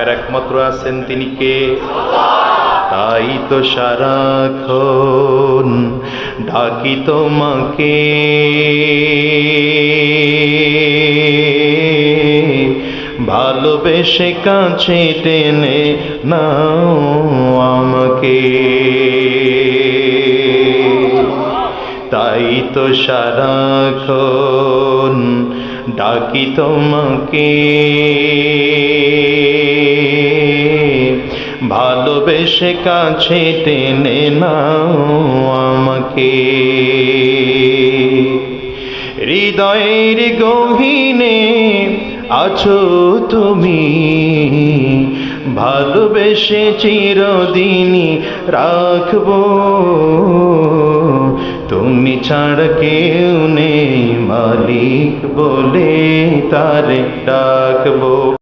ডাকার একমাত্র আছেন তিনি কে? তাই তো সারা সারাক্ষণ ডাকি তোমাকে। ভালোবেসে কাছে টেনে নাও আমাকে। তাই তো সারা সারাক্ষণ ডাকি তোমাকে। ভালোবেসে কাছে টেনে নাও আমাকে। হৃদয়ের গহীনে আছো তুমি, ভালোবেসে চিরদিনই রাখব। তুমি ছাড়া কেউ নেই, মালিক বলে তারে ডাকবো।